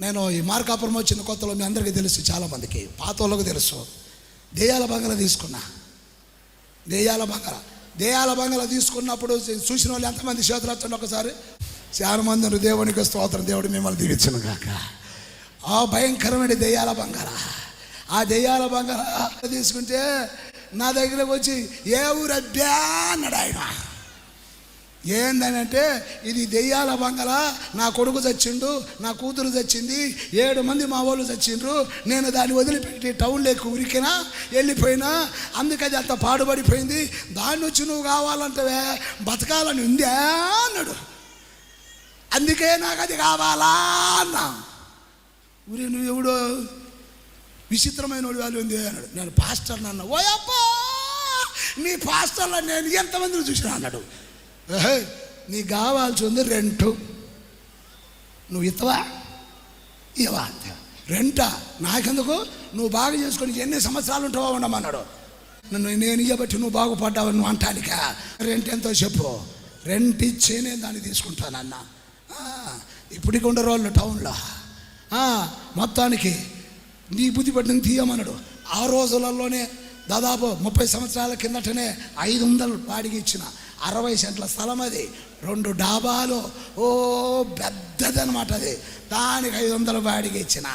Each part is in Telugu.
నేను ఈ మార్కాపురం వచ్చిన కొత్తలో మీ అందరికీ తెలుసు చాలామందికి. పాత వాళ్ళకు తెలుసు. దెయ్యాల బంగళ తీసుకున్నా. దేయాల బంగళ. దెయ్యాల బంగళ తీసుకున్నప్పుడు చూసిన వాళ్ళు ఎంతమంది చేతులు ఒకసారి? చాలా మంది దేవునికి స్తోత్రం. దేవుడు మిమ్మల్ని దీవించను కాక ఆ భయంకరమైన దెయ్యాల బంగార ఆ దెయ్యాల బంగార తీసుకుంటే నా దగ్గరకు వచ్చి ఏ ఊరబ్బా అన్నాడు ఆయన. ఏందనంటే ఇది దెయ్యాల బంగళ నా కొడుకు చచ్చిండు నా కూతురు చచ్చింది ఏడు మంది మా వాళ్ళు చచ్చిండ్రు నేను దాన్ని వదిలిపెట్టి టౌన్లోకి ఉరికినా వెళ్ళిపోయినా అందుకది అంత పాడుపడిపోయింది దాన్ని వచ్చి నువ్వు కావాలంటవే బతకాలని ఉందే అన్నాడు. అందుకే నాకు అది కావాలా అన్నా. ఉరి నువ్వు ఎవడో? విచిత్రమైన వాడు వాళ్ళు ఉంది అన్నాడు. నేను పాస్టర్ అన్న. ఓ అబ్బా నీ పాస్టర్లో నేను ఎంతమందిని చూసినా అన్నాడు. నీకు కావాల్సి ఉంది రెంటు. నువ్వు ఇత్తవా? ఇవా రెంటా? నాకెందుకు? నువ్వు బాగా చేసుకొని ఎన్ని సంవత్సరాలు ఉంటావో ఉండమన్నాడు. నన్ను నేను ఇవ్వబట్టి నువ్వు బాగుపడ్డావు నువ్వు అంటానికా? రెంట్ ఎంతో చెప్పు. రెంట్ ఇచ్చే నేను దాన్ని తీసుకుంటానన్న ఇప్పటికి ఉండరు వాళ్ళు టౌన్లో. మొత్తానికి నీ బుద్ధి పట్టిన తీయమన్నాడు. ఆ రోజులలోనే దాదాపు ముప్పై సంవత్సరాల కిందటనే ఐదు వందలు బాడికి ఇచ్చిన. అరవై సెంట్ల స్థలం అది. రెండు డాబాలు. ఓ పెద్దదనమాట అది. దానికి ఐదు వందలు బాడికి ఇచ్చిన.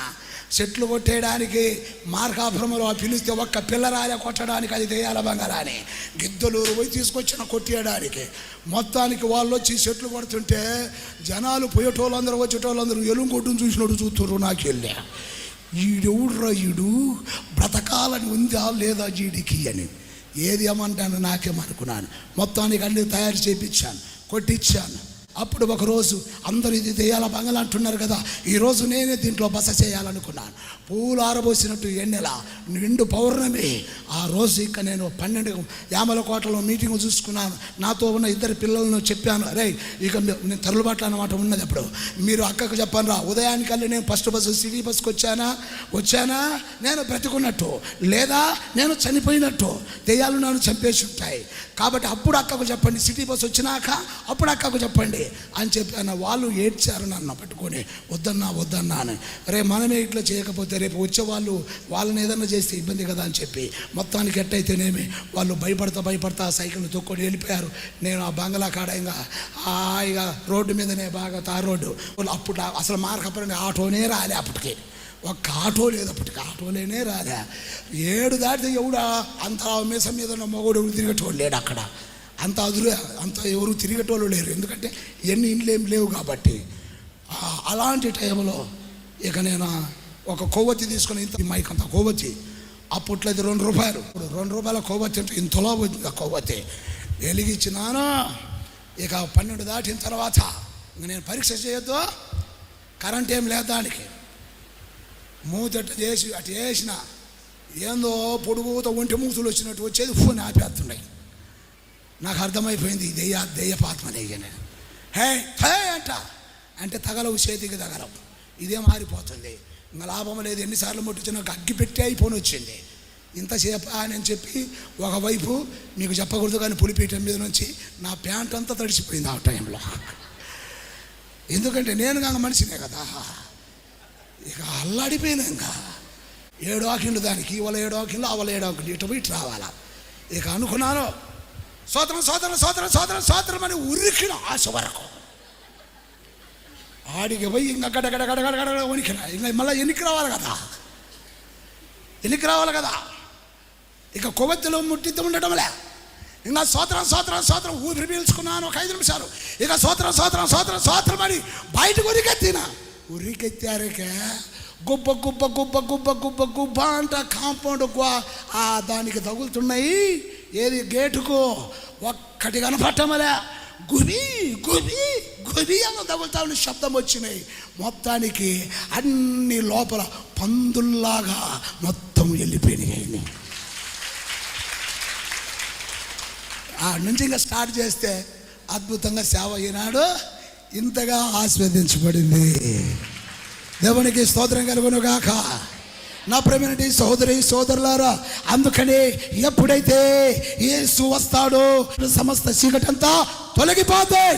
చెట్లు కొట్టేయడానికి మార్కాపురంలో పిలిస్తే ఒక్క పిల్లరాలే కొట్టడానికి అది తెయాల బంగారాని. గిద్దలూరు పోయి తీసుకొచ్చిన కొట్టేయడానికి. మొత్తానికి వాళ్ళు వచ్చి చెట్లు కొడుతుంటే జనాలు పోయేటోళ్ళందరూ వచ్చేటోళ్ళందరూ ఎలుంగొట్టును చూసినట్టు చూస్తున్నారు నాకు వెళ్ళా ఈడెవుడ్రా ఈడు? బ్రతకాలని ఉందా లేదా జీడికి అని. ఏది ఏమంటాను నాకేమనుకున్నాను మొత్తానికి అన్ని తయారు చేయించాను కొట్టించాను అప్పుడు ఒకరోజు అందరూ ఇది దెయ్యాల బంగళ అంటున్నారు కదా ఈరోజు నేనే దీంట్లో బస చేయాలనుకున్నాను. పూలు ఆరబోసినట్టు ఎన్నెల నిండు పౌర్ణమి. ఆ రోజు ఇక నేను పన్నెండు యామల కోటలో మీటింగ్ చూసుకున్నాను. నాతో ఉన్న ఇద్దరు పిల్లలను చెప్పాను. రే ఇక నేను తరులుబాట్లు అన్నమాట ఉన్నది అప్పుడు. మీరు అక్కకు చెప్పాను రా. ఉదయానికల్లి నేను ఫస్ట్ బస్సు సిటీ బస్కి వచ్చానా? వచ్చానా? నేను బ్రతికున్నట్టు. లేదా నేను చనిపోయినట్టు. దెయ్యాలు నన్ను చంపేసి ఉంటాయి. కాబట్టి అప్పుడు అక్కకు చెప్పండి. సిటీ బస్ వచ్చినాక అప్పుడు అక్కకు చెప్పండి. అని చెప్పాను వాళ్ళు ఏడ్చారు నన్ను పట్టుకొని. వద్దన్నా వద్దన్నా అని. రే మనమే ఇట్లా చేయకపోతే రేపు వచ్చేవాళ్ళు వాళ్ళని ఏదన్నా చేస్తే ఇబ్బంది కదా అని చెప్పి మొత్తానికి ఎట్టయితేనేమి వాళ్ళు భయపడతా భయపడతా సైకిల్ తొక్కొని వెళ్ళిపోయారు. నేను ఆ బంగ్లా కాడ ఇంకా హాయిగా రోడ్డు మీదనే బాగా తార్ రోడ్డు. వాళ్ళు అప్పుడు అసలు మార్కపురంగా ఆటోనే రాలే అప్పటికి. ఒక్క ఆటో లేదు అప్పటికి. ఆటోలేనే రాలే. ఏడు దాటితే ఎవడా? అంత మీసం మీద ఉన్న మగోడు ఎవరు తిరిగేటోడు లేడు అక్కడ. అంత అదురు అంత ఎవరు తిరిగేటోళ్ళు లేరు. ఎందుకంటే ఎన్ని ఇండ్లు ఏం లేవు కాబట్టి. అలాంటి టైంలో ఇక నేను ఒక కొవ్వొత్తి తీసుకుని ఇంత మైక్ అంత కొవ్వొత్తి. అప్పట్లో ఇది రెండు రూపాయలు. ఇప్పుడు రెండు రూపాయల కొవ్వొత్తి అంటే ఇంతలో వచ్చింది ఆ కొవ్వొత్తి. వెలిగించినాను ఇక పన్నెండు దాటిన తర్వాత ఇంక నేను పరీక్ష చేయొద్దు. కరెంట్ ఏం లేదు దానికి. మూతట్టు చేసి అటు చేసిన ఏందో పొడుగుతో ఒంటి మూతులు వచ్చినట్టు వచ్చేది ఫోన్ ఆపేస్తున్నాయి. నాకు అర్థమైపోయింది దెయ్య దెయ్యపాత్మనే ఇక హే హే అంట. అంటే తగలవు చేతికి తగలవు. ఇదే మారిపోతుంది. ఇంకా లాభం లేదు. ఎన్నిసార్లు ముట్టించిన నాకు అగ్గి పెట్టి అయిపోని వచ్చింది. ఇంతసేపు అని చెప్పి ఒకవైపు మీకు చెప్పకూడదు కానీ పులిపీఠం మీద నుంచి నా ప్యాంట్ అంతా తడిసిపోయింది ఆ టైంలో. ఎందుకంటే నేను కాక మనిషినే కదా. ఇక అల్లాడిపోయినా ఇంకా. ఏడు ఆకిండు దానికి ఇవాళ ఏడు ఆకిండు అవల ఏడు ఆకిండు ఇటు పోయి ఇటు రావాలా. ఇక అనుకున్నాను సోదరం సోదరం సోదరం సోదరం సోదరం అని ఉరికిన ఆశ వరకు. ఆడికి పోయి ఇంకా గడ గడ గడ గడ గడ వణికిన ఇంకా మళ్ళీ ఎన్నికి రావాలి కదా? ఎన్నికి రావాలి కదా? ఇక కొవ్వొత్తిలో ముట్టితో ఉండటంలే. ఇంకా సోత్రం సోత్రం సోత్రం ఊపిరి పీల్చుకున్నాను ఒక ఐదు నిమిషాలు. ఇక సోత్రం సోత్రం సోత్రం సోత్రం అని బయటకు ఉరికెత్తిన. ఉరికెత్తారకే? గుబ్బ గుబ్బ గుబ్బ గుబ్బ గుబ్బ గుబ్బ అంట కాంపౌండ్ ఆ దానికి తగులుతున్నాయి. ఏది గేటుకు? ఒక్కటి కనపట్టమలే గురి గురి గురి అన్న తగులుతా శబ్దం వచ్చినాయి. మొత్తానికి అన్ని లోపల పందుల్లాగా మొత్తం వెళ్ళిపోయినాయి. ఆ నుంచి ఇంకా స్టార్ట్ చేస్తే అద్భుతంగా సేవ అయినాడు. ఇంతగా ఆస్వాదించబడింది దేవునికి స్తోత్రం కలుగునుగాక. నా ప్రేమటి సహోదరి సోదరులారా అందుకని ఎప్పుడైతే ఏ వస్తాడో సమస్త చీకటంతా తొలగిపోతాయి.